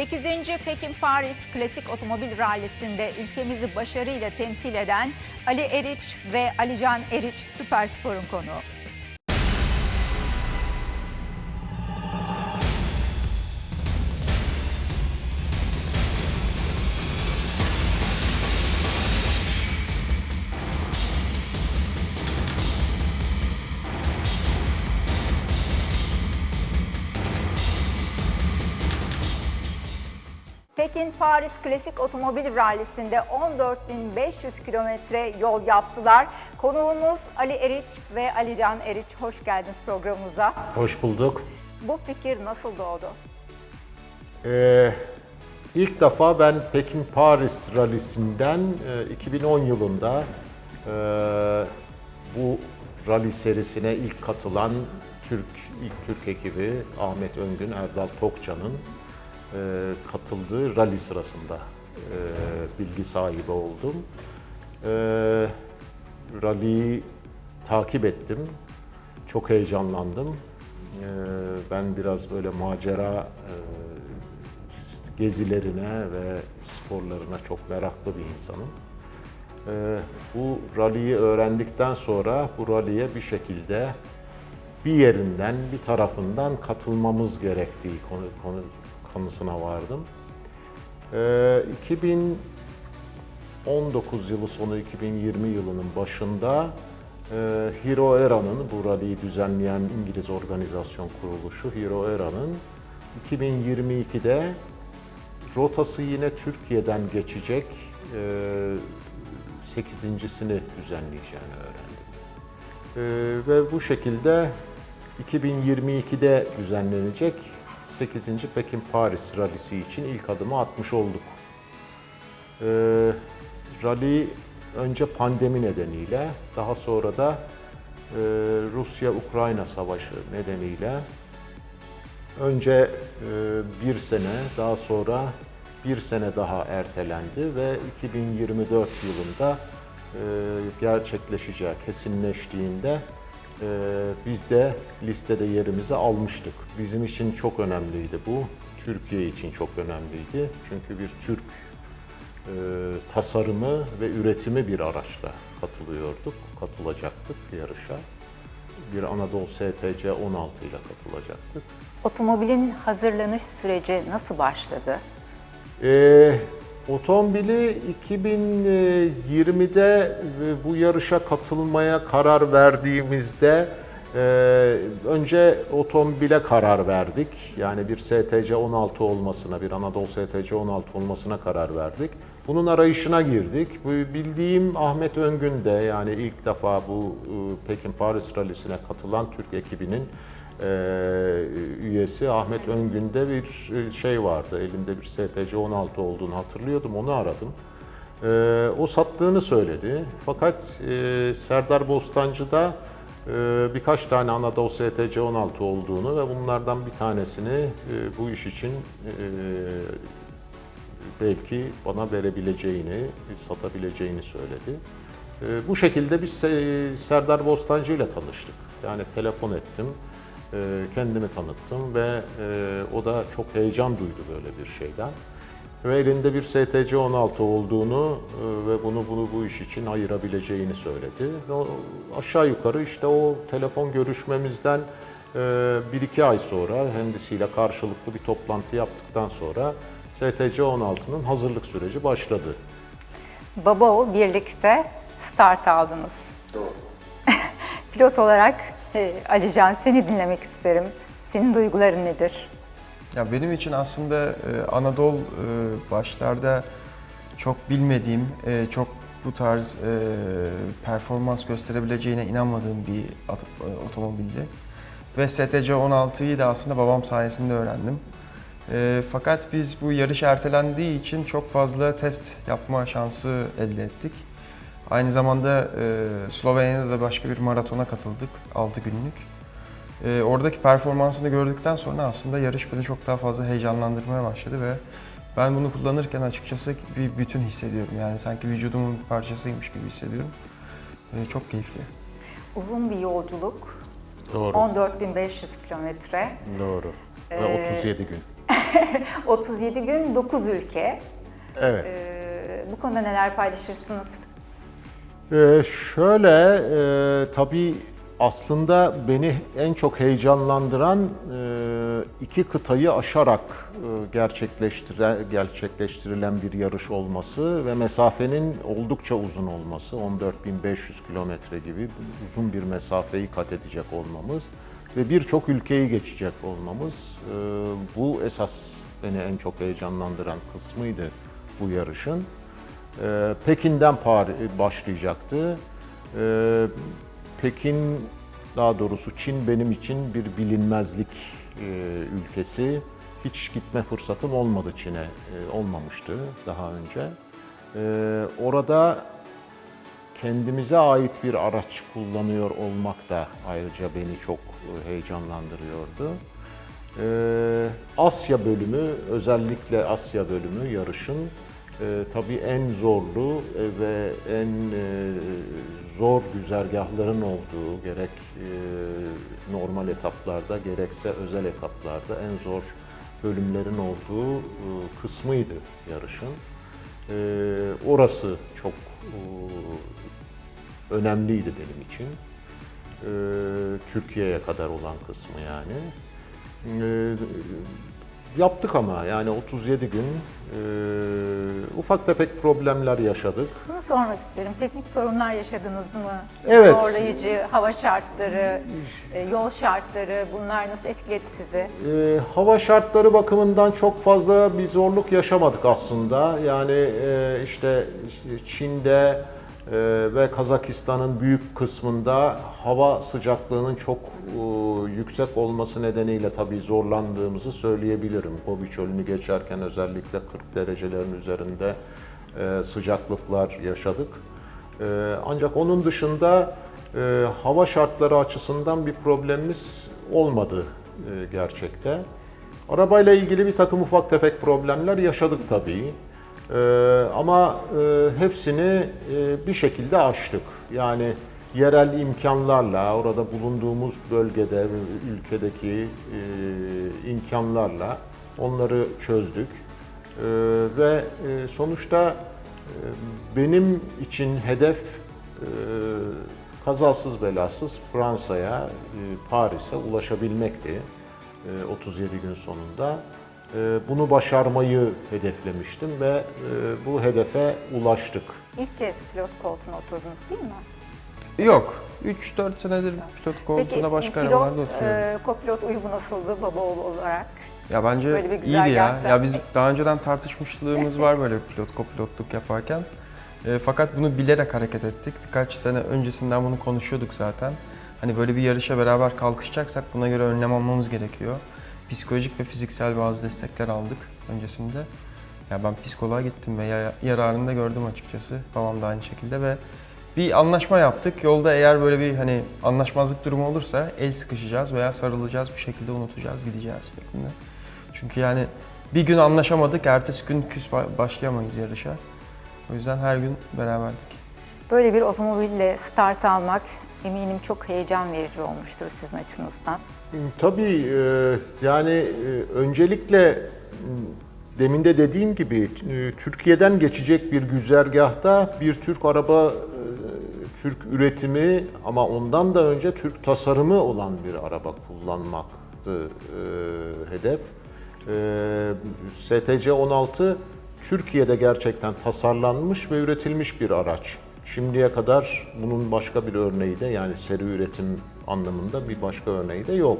8. Pekin Paris Klasik Otomobil Rallisi'nde ülkemizi başarıyla temsil eden Ali Eriç ve Alican Eriç Süperspor'un konuğu. Pekin Paris Klasik Otomobil Rallisi'nde 14.500 kilometre yol yaptılar. Konuğumuz Ali Eriç ve Alican Eriç. Hoş geldiniz programımıza. Hoş bulduk. Bu fikir nasıl doğdu? Ee, ilk defa ben Pekin Paris rallisinden e, 2010 yılında e, bu rally serisine ilk katılan Türk ilk Türk ekibi Ahmet Öngün, Erdal Tokcan'ın e, katıldığı rally sırasında e, bilgi sahibi oldum. E, rally'yi takip ettim. Çok heyecanlandım. E, ben biraz böyle macera e, gezilerine ve sporlarına çok meraklı bir insanım. Ee, bu rally'yi öğrendikten sonra bu rally'ye bir şekilde bir yerinden, bir tarafından katılmamız gerektiği konu, konu kanısına vardım. Ee, 2019 yılı sonu 2020 yılının başında e, Hero Era'nın bu rally'yi düzenleyen İngiliz organizasyon kuruluşu Hero Era'nın 2022'de rotası yine Türkiye'den geçecek e, sekizincisini düzenleyeceğini öğrendim. E, ve bu şekilde 2022'de düzenlenecek 8. Pekin Paris rallisi için ilk adımı atmış olduk. E, rally önce pandemi nedeniyle, daha sonra da e, Rusya-Ukrayna savaşı nedeniyle Önce e, bir sene, daha sonra bir sene daha ertelendi ve 2024 yılında e, gerçekleşeceği kesinleştiğinde e, biz de listede yerimizi almıştık. Bizim için çok önemliydi bu. Türkiye için çok önemliydi. Çünkü bir Türk e, tasarımı ve üretimi bir araçla katılıyorduk, katılacaktık yarışa. Bir Anadolu STC 16 ile katılacaktık. Otomobilin hazırlanış süreci nasıl başladı? Ee, otomobili 2020'de e, bu yarışa katılmaya karar verdiğimizde e, önce otomobile karar verdik. Yani bir STC 16 olmasına, bir Anadolu STC 16 olmasına karar verdik. Bunun arayışına girdik. Bildiğim Ahmet Öngün de yani ilk defa bu e, Pekin Paris Rally'sine katılan Türk ekibinin üyesi Ahmet Öngün'de bir e, şey vardı. Elimde bir STC 16 olduğunu hatırlıyordum. Onu aradım. E, o sattığını söyledi. Fakat e, Serdar Bostancı'da e, birkaç tane Anadolu STC 16 olduğunu ve bunlardan bir tanesini e, bu iş için e, belki bana verebileceğini, satabileceğini söyledi. E, Bu şekilde biz Se- Serdar Bostancı ile tanıştık. Yani telefon ettim, e, kendimi tanıttım ve e, o da çok heyecan duydu böyle bir şeyden. Ve elinde bir STC 16 olduğunu e, ve bunu bunu bu iş için ayırabileceğini söyledi. Ve o- aşağı yukarı işte o telefon görüşmemizden e, bir iki ay sonra kendisiyle karşılıklı bir toplantı yaptıktan sonra STC 16'nın hazırlık süreci başladı. Baba oğul birlikte start aldınız. Doğru. Pilot olarak e, Alican seni dinlemek isterim. Senin duyguların nedir? Ya benim için aslında e, Anadolu e, başlarda çok bilmediğim, e, çok bu tarz performans gösterebileceğine inanmadığım bir at- otomobildi. Ve STC 16'yı da aslında babam sayesinde öğrendim. Fakat biz bu yarış ertelendiği için çok fazla test yapma şansı elde ettik. Aynı zamanda e, Slovenya'da da başka bir maratona katıldık 6 günlük. Ee, oradaki performansını gördükten sonra aslında yarış beni çok daha fazla heyecanlandırmaya başladı ve ben bunu kullanırken açıkçası bir bütün hissediyorum. Yani sanki vücudumun bir parçasıymış gibi hissediyorum. Ee, çok keyifli. Uzun bir yolculuk. Doğru. 14.500 kilometre. Doğru. Ve Ee, 37 gün. 37 gün 9 ülke. Evet. Ee, bu konuda neler paylaşırsınız? Ee, şöyle, e, tabii aslında beni en çok heyecanlandıran e, iki kıtayı aşarak e, gerçekleştire, gerçekleştirilen bir yarış olması ve mesafenin oldukça uzun olması, 14.500 kilometre gibi uzun bir mesafeyi kat edecek olmamız ve birçok ülkeyi geçecek olmamız e, bu esas beni en çok heyecanlandıran kısmıydı bu yarışın. Ee, Pekin'den Paris başlayacaktı. Ee, Pekin, daha doğrusu Çin benim için bir bilinmezlik e, ülkesi. Hiç gitme fırsatım olmadı Çin'e, e, olmamıştı daha önce. Ee, Orada kendimize ait bir araç kullanıyor olmak da ayrıca beni çok e, heyecanlandırıyordu. Asya bölümü, özellikle Asya bölümü yarışın e, tabii en zorlu e, ve en e, zor güzergahların olduğu gerek e, normal etaplarda gerekse özel etaplarda en zor bölümlerin olduğu kısmıydı yarışın. Orası çok önemliydi benim için. Türkiye'ye kadar olan kısmı yani. Yaptık ama yani 37 gün e, ufak tefek problemler yaşadık. Bunu sormak isterim. Teknik sorunlar yaşadınız mı? Evet. Zorlayıcı hava şartları, e, yol şartları bunlar nasıl etkiledi sizi? E, hava şartları bakımından çok fazla bir zorluk yaşamadık aslında. Yani e, işte Çin'de ve Kazakistan'ın büyük kısmında hava sıcaklığının çok e, yüksek olması nedeniyle tabii zorlandığımızı söyleyebilirim. Gobi Çölü'nü geçerken özellikle 40 derecelerin üzerinde e, sıcaklıklar yaşadık. E, ancak onun dışında hava şartları açısından bir problemimiz olmadı gerçekte. Arabayla ilgili bir takım ufak tefek problemler yaşadık tabii. Ee, ama e, hepsini e, bir şekilde aştık. Yani yerel imkanlarla, orada bulunduğumuz bölgede, ülkedeki e, imkanlarla onları çözdük. Ee, ve e, sonuçta e, benim için hedef e, kazasız belasız Fransa'ya, e, Paris'e ulaşabilmekti e, 37 gün sonunda. E, Bunu başarmayı hedeflemiştim ve e, bu hedefe ulaştık. İlk kez pilot koltuğuna oturdunuz değil mi? Yok. 3-4 senedir pilot koltuğuna Peki başka pilot, arabalarda oturuyorum. e, kopilot uyumu nasıldı baba oğlu olarak? Ya bence Böyle bir iyiydi ya. güzergahta. Ya biz daha önceden tartışmışlığımız var böyle pilot kopilotluk yaparken. E, fakat bunu bilerek hareket ettik. Birkaç sene öncesinden bunu konuşuyorduk zaten. Hani böyle bir yarışa beraber kalkışacaksak buna göre önlem almamız gerekiyor. Psikolojik ve fiziksel bazı destekler aldık öncesinde. Ya ben psikoloğa gittim ve ya- yararını da gördüm açıkçası. Babam da aynı şekilde ve bir anlaşma yaptık. Yolda eğer böyle bir hani anlaşmazlık durumu olursa el sıkışacağız veya sarılacağız bir şekilde unutacağız gideceğiz şeklinde. Çünkü yani bir gün anlaşamadık, ertesi gün küs ba- başlayamayız yarışa. O yüzden her gün beraberdik. Böyle bir otomobille start almak eminim çok heyecan verici olmuştur sizin açınızdan. Tabii e, yani e, öncelikle demin de dediğim gibi e, Türkiye'den geçecek bir güzergahta bir Türk araba, Türk üretimi ama ondan da önce Türk tasarımı olan bir araba kullanmaktı hedef. STC 16 Türkiye'de gerçekten tasarlanmış ve üretilmiş bir araç. Şimdiye kadar bunun başka bir örneği de yani seri üretim anlamında bir başka örneği de yok.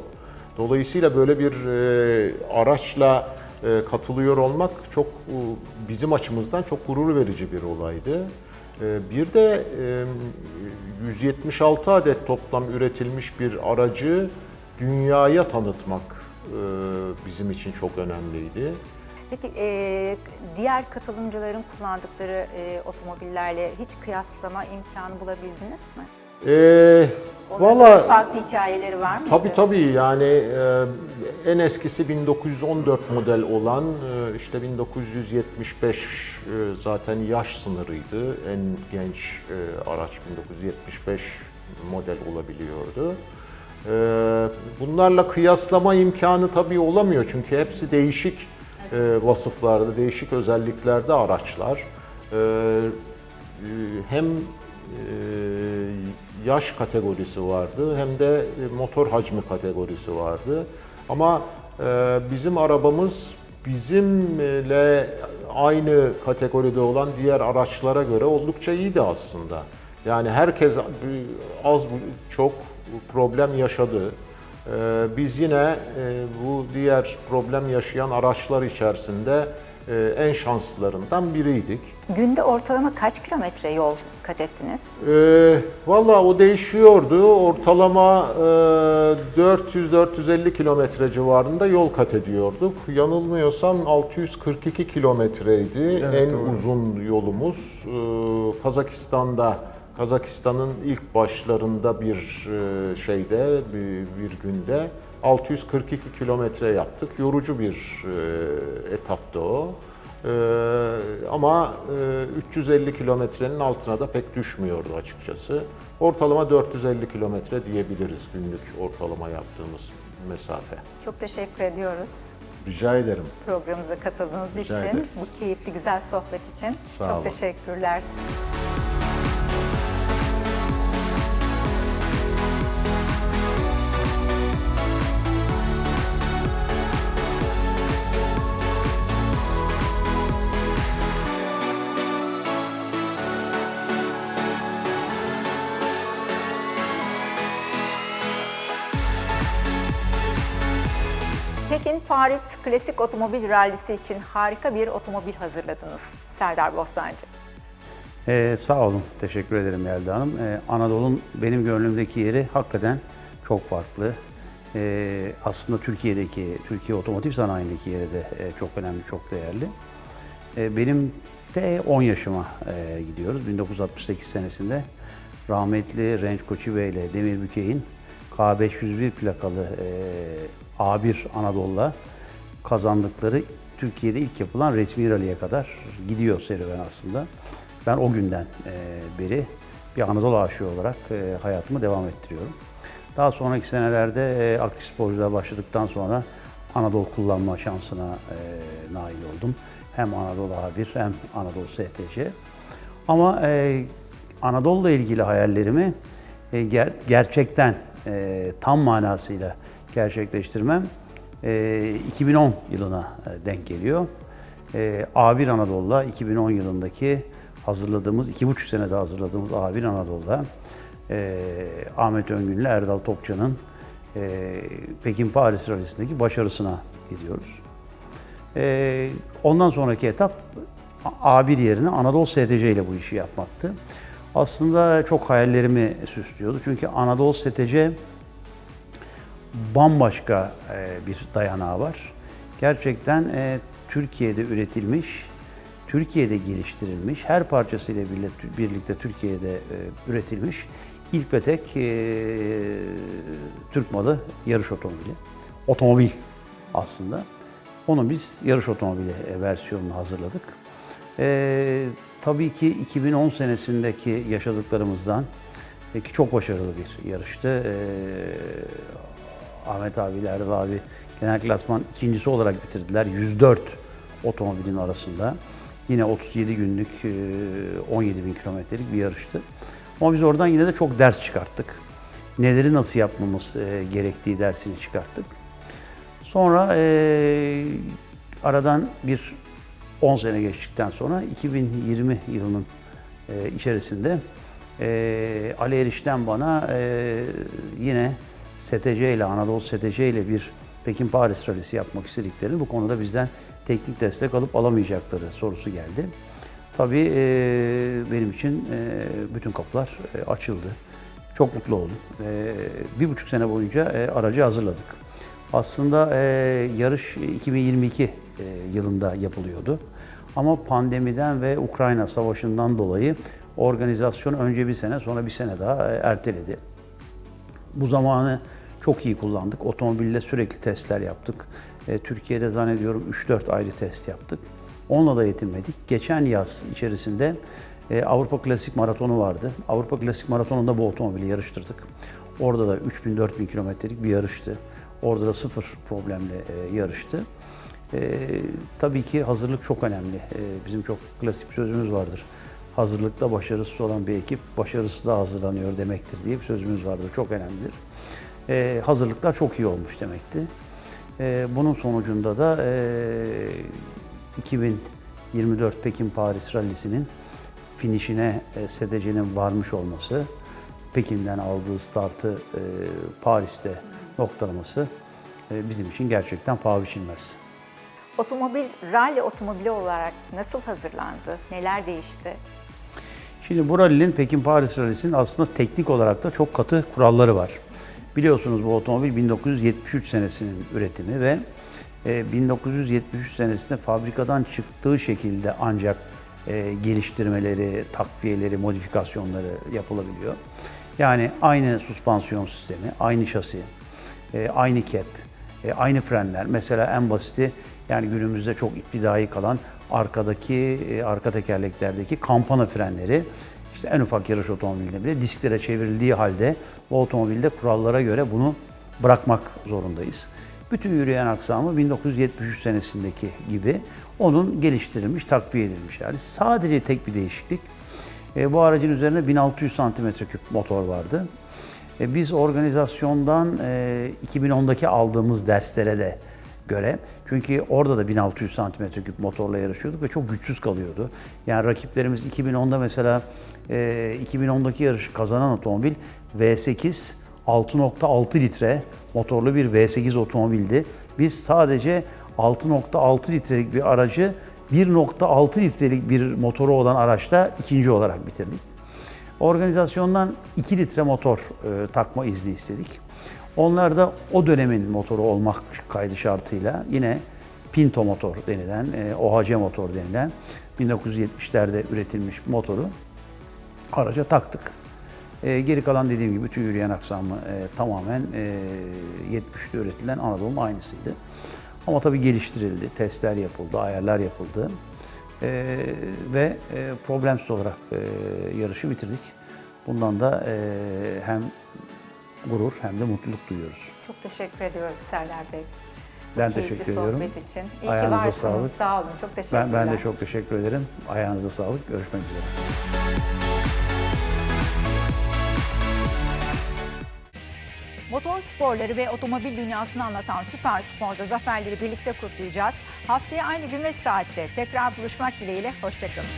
Dolayısıyla böyle bir e, araçla e, katılıyor olmak çok bizim açımızdan çok gurur verici bir olaydı. E, bir de e, 176 adet toplam üretilmiş bir aracı dünyaya tanıtmak e, bizim için çok önemliydi. Peki e, diğer katılımcıların kullandıkları e, otomobillerle hiç kıyaslama imkanı bulabildiniz mi? E, Onların Valla farklı hikayeleri var mıydı? Tabii tabii yani e, en eskisi 1914 model olan e, işte 1975 e, zaten yaş sınırıydı. En genç e, araç 1975 model olabiliyordu. E, bunlarla kıyaslama imkanı tabii olamıyor çünkü hepsi değişik vasıflarda, değişik özelliklerde araçlar. E, e, hem e, yaş kategorisi vardı hem de motor hacmi kategorisi vardı. Ama e, bizim arabamız bizimle aynı kategoride olan diğer araçlara göre oldukça iyiydi aslında. Yani herkes az çok problem yaşadı. E, Biz yine e, bu diğer problem yaşayan araçlar içerisinde e, en şanslılarından biriydik. Günde ortalama kaç kilometre yol kat ettiniz? Ee, Valla o değişiyordu. Ortalama e, 400-450 kilometre civarında yol kat ediyorduk. Yanılmıyorsam 642 kilometreydi Evet, en doğru. uzun yolumuz. Ee, Kazakistan'da, Kazakistan'ın ilk başlarında bir e, şeyde, bir, günde 642 kilometre yaptık. Yorucu bir e, etaptı o. Ee, ama e, 350 kilometrenin altına da pek düşmüyordu açıkçası. Ortalama 450 kilometre diyebiliriz günlük ortalama yaptığımız mesafe. Çok teşekkür ediyoruz Rica ederim. programımıza katıldığınız Rica için, ederiz. bu keyifli güzel sohbet için. Sağ Çok olun. teşekkürler. Paris Klasik Otomobil Rallisi için harika bir otomobil hazırladınız Serdar Bostancı. Ee, sağ olun, teşekkür ederim Yelda Hanım. Ee, Anadolu'nun benim gönlümdeki yeri hakikaten çok farklı. Ee, aslında Türkiye'deki, Türkiye otomotiv sanayindeki yeri de e, çok önemli, çok değerli. Ee, benim de 10 yaşıma e, gidiyoruz. 1968 senesinde rahmetli Renç Koçi Bey ile Demir Bükey'in K501 plakalı e, A1 Anadolu'la kazandıkları Türkiye'de ilk yapılan resmi rally'e kadar gidiyor serüven aslında. Ben o günden e, beri bir Anadolu aşığı olarak e, hayatımı devam ettiriyorum. Daha sonraki senelerde e, aktif sporculuğa başladıktan sonra Anadolu kullanma şansına nail oldum. Hem Anadolu A1 hem Anadolu STC. Ama Anadolu'la ilgili hayallerimi ger- gerçekten tam manasıyla gerçekleştirmem e, 2010 yılına e, denk geliyor. E, A1 Anadolu'da 2010 yılındaki hazırladığımız, iki buçuk senede hazırladığımız A1 Anadolu'da e, Ahmet Öngün ile Erdal Topçu'nun e, Pekin-Paris rallisindeki başarısına gidiyoruz. E, ondan sonraki etap A1 yerine Anadolu STC ile bu işi yapmaktı. Aslında çok hayallerimi süslüyordu. Çünkü Anadolu STC bambaşka e, bir dayanağı var. Gerçekten e, Türkiye'de üretilmiş, Türkiye'de geliştirilmiş, her parçasıyla birlikte Türkiye'de e, üretilmiş ilk ve tek e, Türk malı yarış otomobili. Otomobil aslında. Onu biz yarış otomobili versiyonunu hazırladık. E, tabii ki 2010 senesindeki yaşadıklarımızdan ki çok başarılı bir yarıştı. E, Ahmet abiyle Erdal abi genel klasman ikincisi olarak bitirdiler. 104 otomobilin arasında. Yine 37 günlük e, 17 bin kilometrelik bir yarıştı. Ama biz oradan yine de çok ders çıkarttık. Neleri nasıl yapmamız e, gerektiği dersini çıkarttık. Sonra e, aradan bir 10 sene geçtikten sonra 2020 yılının e, içerisinde e, Ali Eriş'ten bana e, yine STC ile Anadolu STC ile bir Pekin Paris rallisi yapmak istediklerini bu konuda bizden teknik destek alıp alamayacakları sorusu geldi. Tabii e, benim için e, bütün kapılar e, açıldı. Çok mutlu oldum. E, bir buçuk sene boyunca e, aracı hazırladık. Aslında e, yarış 2022 e, yılında yapılıyordu. Ama pandemiden ve Ukrayna savaşından dolayı organizasyon önce bir sene sonra bir sene daha e, erteledi. Bu zamanı çok iyi kullandık. Otomobille sürekli testler yaptık. E, Türkiye'de zannediyorum 3-4 ayrı test yaptık. Onunla da yetinmedik. Geçen yaz içerisinde e, Avrupa Klasik Maratonu vardı. Avrupa Klasik Maratonunda bu otomobili yarıştırdık. Orada da 3000-4000 kilometrelik bir yarıştı. Orada da sıfır problemle e, yarıştı. E, tabii ki hazırlık çok önemli. E, bizim çok klasik bir sözümüz vardır. Hazırlıkta başarısız olan bir ekip başarısız da hazırlanıyor demektir diye bir sözümüz vardır. Çok önemlidir. E, hazırlıklar çok iyi olmuş demekti. E, bunun sonucunda da e, 2024 Pekin Paris Rally'sinin finişine e, SDC'nin varmış olması, Pekin'den aldığı startı e, Paris'te noktalaması e, bizim için gerçekten paha biçilmez. Otomobil, rally otomobili olarak nasıl hazırlandı? Neler değişti? Şimdi bu rallinin Pekin Paris Rally'sinin aslında teknik olarak da çok katı kuralları var. Biliyorsunuz bu otomobil 1973 senesinin üretimi ve e, 1973 senesinde fabrikadan çıktığı şekilde ancak e, geliştirmeleri, takviyeleri, modifikasyonları yapılabiliyor. Yani aynı süspansiyon sistemi, aynı şasi, e, aynı kep, e, aynı frenler. Mesela en basiti yani günümüzde çok iptidai kalan arkadaki e, arka tekerleklerdeki kampana frenleri işte en ufak yarış otomobilinde bile disklere çevrildiği halde bu otomobilde kurallara göre bunu bırakmak zorundayız. Bütün yürüyen aksamı 1973 senesindeki gibi onun geliştirilmiş, takviye edilmiş hali. Sadece tek bir değişiklik. E, bu aracın üzerinde 1600 cm3 motor vardı. E, biz organizasyondan e, 2010'daki aldığımız derslere de göre çünkü orada da 1600 cm3 motorla yarışıyorduk ve çok güçsüz kalıyordu. Yani rakiplerimiz 2010'da mesela e, 2010'daki yarışı kazanan otomobil V8 6.6 litre motorlu bir V8 otomobildi. Biz sadece 6.6 litrelik bir aracı 1.6 litrelik bir motoru olan araçta ikinci olarak bitirdik. Organizasyondan 2 litre motor e, takma izni istedik. Onlar da o dönemin motoru olmak kaydı şartıyla yine Pinto motor denilen, e, OHC motor denilen 1970'lerde üretilmiş motoru araca taktık. E, geri kalan dediğim gibi bütün yürüyen aksamı e, tamamen e, 70'te üretilen Anadolu'nun aynısıydı. Ama tabii geliştirildi, testler yapıldı, ayarlar yapıldı. E, ve e, problemsiz olarak e, yarışı bitirdik. Bundan da e, hem gurur hem de mutluluk duyuyoruz. Çok teşekkür ediyoruz Serdar Bey. Ben Keyifli teşekkür ediyorum. sohbet için. İyi Ayağınıza ki varsınız. sağlık. Sağ olun. Çok teşekkürler. Ben, ben de çok teşekkür ederim. Ayağınıza sağlık. Görüşmek üzere. Motor sporları ve otomobil dünyasını anlatan Süper Spor'da zaferleri birlikte kutlayacağız. Haftaya aynı gün ve saatte tekrar buluşmak dileğiyle. Hoşçakalın.